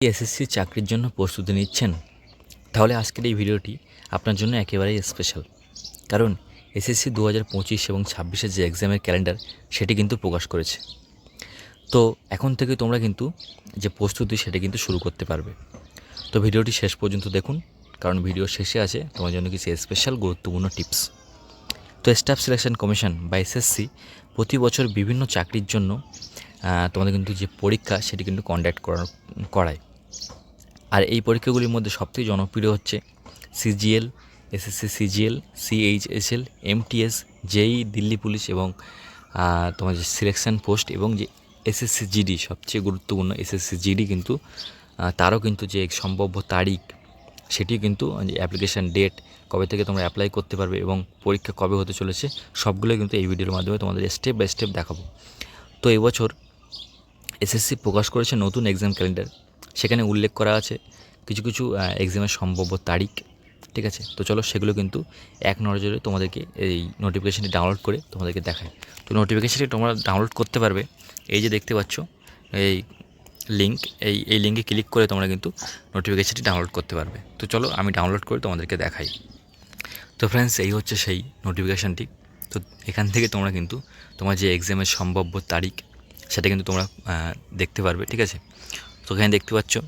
SSC চাকরির জন্য প্রস্তুতি নিচ্ছেন। তাহলে আজকের এই ভিডিওটি আপনার জন্য একেবারেই স্পেশাল কারণ এসএসসি দু হাজার পঁচিশ এবং ছাব্বিশের যে এক্সামের ক্যালেন্ডার সেটি কিন্তু প্রকাশ করেছে। তো এখন থেকে তোমরা কিন্তু যে প্রস্তুতি, সেটা কিন্তু শুরু করতে পারবে। তো ভিডিওটি শেষ পর্যন্ত দেখুন, কারণ ভিডিও শেষে আছে তোমার জন্য কিছু স্পেশাল গুরুত্বপূর্ণ টিপস তো স্টাফ সিলেকশন কমিশন বা এসএসসি প্রতি বছর বিভিন্ন চাকরির জন্য তোমাদের কিন্তু যে পরীক্ষা, সেটি কিন্তু কন্ডাক্ট করায়। আর এই পরীক্ষাগুলির মধ্যে সবথেকে জনপ্রিয় হচ্ছে CGL, SSC CGL, CHSL, MTS, JE, Delhi police এবং তোমার যে সিলেকশন পোস্ট এবং যে এসএসসি জিডি, সবচেয়ে গুরুত্বপূর্ণ এসএসসি জিডি কিন্তু তারও কিন্তু যে সম্ভাব্য তারিখ, সেটিও কিন্তু অ্যাপ্লিকেশান ডেট, কবে থেকে তোমরা অ্যাপ্লাই করতে পারবে এবং পরীক্ষা কবে হতে চলেছে সবগুলো কিন্তু এই ভিডিওর মাধ্যমে তোমাদের স্টেপ বাই স্টেপ দেখাবো। তো এবছর এসএসসি প্রকাশ করেছে নতুন এক্সাম ক্যালেন্ডার। সেখানে উল্লেখ করা আছে কিছু কিছু এক্সামের সম্ভাব্য তারিখ, ঠিক আছে? তো চলো সেগুলো কিন্তু এক নজরে তোমাদেরকে এই নোটিফিকেশানটি ডাউনলোড করে তোমাদেরকে দেখায়। তো নোটিফিকেশানটি তোমরা ডাউনলোড করতে পারবে। এই যে দেখতে পাচ্ছ, এই লিঙ্ক এই এই লিঙ্কে ক্লিক করে তোমরা কিন্তু নোটিফিকেশানটি ডাউনলোড করতে পারবে। তো চলো আমি ডাউনলোড করে তোমাদেরকে দেখাই। তো ফ্রেন্ডস এই হচ্ছে সেই নোটিফিকেশানটি তো এখান থেকে তোমরা কিন্তু তোমার যে এক্সামের সম্ভাব্য তারিখ, সেটা কিন্তু তোমরা দেখতে পারবে, ঠিক আছে? তো এখানে দেখতে পাচ্ছ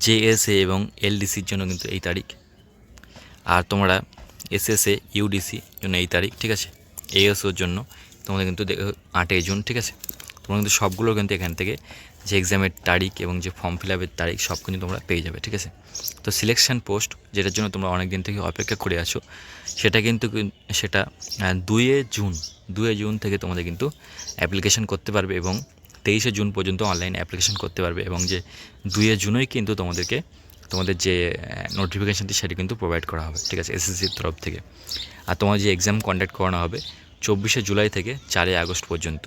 জেএসএ এবং এলডিসির জন্য কিন্তু এই তারিখ। আর তোমরা এসএসএ ইউডিসি জন্য এই তারিখ, ঠিক আছে? এএসওর জন্য তোমাদের কিন্তু আটই জুন, ঠিক আছে? তোমরা কিন্তু সবগুলো কিন্তু এখান থেকে যে এক্সামের তারিখ এবং যে ফর্ম ফিল আপের তারিখ সব কিন্তু তোমরা পেয়ে যাবে, ঠিক আছে? তো সিলেকশন পোস্ট, যেটার জন্য তোমরা অনেক দিন থেকে অপেক্ষা করে আছো, সেটা কিন্তু কিন- সেটা দুইয়ে জুন দুয়ে জুন থেকে তোমাদের কিন্তু অ্যাপ্লিকেশন করতে পারবে এবং তেইশে জুন পর্যন্ত অনলাইনে অ্যাপ্লিকেশন করতে পারবে এবং যে দুইয়ে জুনই কিন্তু তোমাদেরকে তোমাদের যে নোটিফিকেশানটি সেটি কিন্তু প্রোভাইড করা হবে, ঠিক আছে এসএসসির তরফ থেকে। আর তোমার যে এক্সাম কন্ডাক্ট করানো হবে চব্বিশে জুলাই থেকে চারই আগস্ট পর্যন্ত।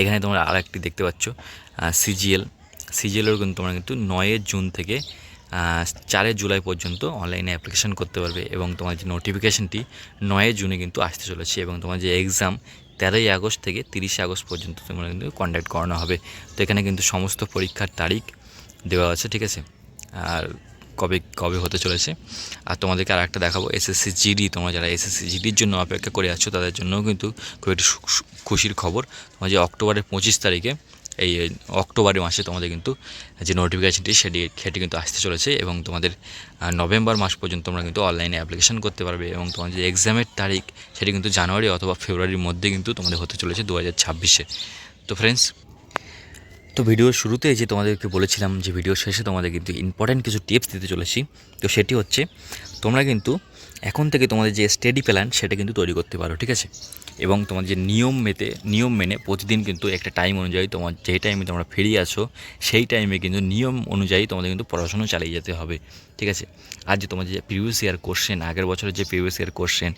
এখানে তোমরা আর একটি দেখতে পাচ্ছ সিজিএল সিজিএলেরও কিন্তু তোমরা কিন্তু নয়ের জুন থেকে চারের জুলাই পর্যন্ত অনলাইনে অ্যাপ্লিকেশন করতে পারবে এবং তোমার যে নোটিফিকেশানটি নয়ের জুনে কিন্তু আসতে চলেছে এবং তোমার যে এক্সাম তেরোই আগস্ট থেকে তিরিশে আগস্ট পর্যন্ত তোমরা কিন্তু কন্ডাক্ট করানো হবে। তো এখানে কিন্তু সমস্ত পরীক্ষার তারিখ দেওয়া আছে, ঠিক আছে? আর কবে কবে হতে চলেছে? আর তোমাদেরকে আর একটা দেখাবো এসএসসি জিডি তোমরা যারা এসএসসি জিডির জন্য অপেক্ষা করে আছো, তাদের জন্যও কিন্তু খুব একটি খুশির খবর। তোমার যে অক্টোবরের পঁচিশ তারিখে এই অক্টোবরের মাসে তোমাদের কিন্তু যে নোটিফিকেশানটি সেটি সেটি কিন্তু আসতে চলেছে এবং তোমাদের নভেম্বর মাস পর্যন্ত তোমরা কিন্তু অনলাইনে অ্যাপ্লিকেশান করতে পারবে এবং তোমার যে এক্সামের তারিখ সেটি কিন্তু জানুয়ারি অথবা ফেব্রুয়ারির মধ্যে কিন্তু তোমাদের হতে চলেছে দু হাজার ছাব্বিশে। তো ফ্রেন্ডস তো ভিডিওর শুরুতে যে তোমাদেরকে বলেছিলাম যে ভিডিও শেষে তোমাদের কিন্তু ইম্পর্ট্যান্ট কিছু টিপস দিতে চলেছি। তো সেটি হচ্ছে তোমরা কিন্তু এখন থেকে তোমাদের যে স্টাডি প্ল্যান সেটা কিন্তু তৈরি করতে পারো, ঠিক আছে? এবং তোমার যে নিয়ম মেতে, নিয়ম মেনে প্রতিদিন কিন্তু একটা টাইম অনুযায়ী তোমার যেই টাইমে তোমরা ফ্রি আছো সেই টাইমে কিন্তু নিয়ম অনুযায়ী তোমাদের কিন্তু পড়াশোনা চালিয়ে যেতে হবে, ঠিক আছে? আর যে তোমার যে প্রিভিয়াস ইয়ার কোশ্চেন আগের বছরের যে প্রিভিয়াস ইয়ার কোশ্চেন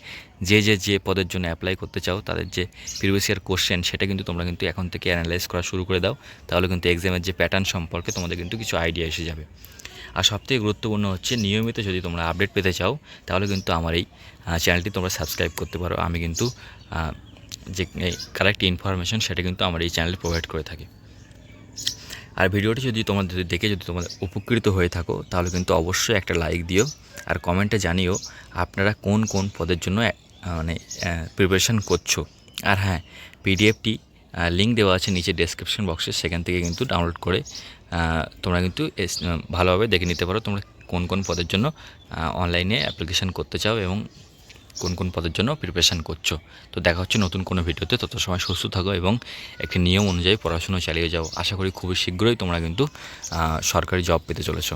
যে যে যে পদের জন্য অ্যাপ্লাই করতে চাও, তাদের যে প্রিভিয়াস ইয়ার কোশ্চেন সেটা কিন্তু তোমরা কিন্তু এখন থেকে অ্যানালাইজ করা শুরু করে দাও, তাহলে কিন্তু এক্সামের যে প্যাটার্ন সম্পর্কে তোমাদের কিন্তু কিছু আইডিয়া এসে যাবে। আর সবথেকে গুরুত্বপূর্ণ হচ্ছে, নিয়মিত যদি তোমরা আপডেট পেতে চাও, তাহলে কিন্তু আমার এই চ্যানেলটি তোমরা সাবস্ক্রাইব করতে পারো। আমি কিন্তু যে কারেক্ট ইনফরমেশন সেটা কিন্তু আমার এই চ্যানেলে প্রোভাইড করে থাকি। আর ভিডিওটি যদি তোমাদের দেখে যদি তোমাদের উপকৃত হয়ে থাকো, তাহলে কিন্তু অবশ্যই একটা লাইক দিও আর কমেন্টে জানিও আপনারা কোন কোন পদের জন্য মানে প্রিপারেশান করছ। আর হ্যাঁ পিডিএফটি লিঙ্ক দেওয়া আছে নিচে ডেসক্রিপশন বক্সে সেখান থেকে কিন্তু ডাউনলোড করে তোমরা কিন্তু ভালোভাবে দেখে নিতে পারো তোমরা কোন কোন পদের জন্য অনলাইনে অ্যাপ্লিকেশান করতে চাও এবং কোন কোন পদের জন্য প্রিপারেশান করছ। তো দেখা হচ্ছে নতুন কোনো ভিডিওতে, তত সময় সুস্থ থাকো এবং একটি নিয়ম অনুযায়ী পড়াশুনো চালিয়ে যাও। আশা করি খুবই শীঘ্রই তোমরা কিন্তু সরকারি জব পেতে চলেছো।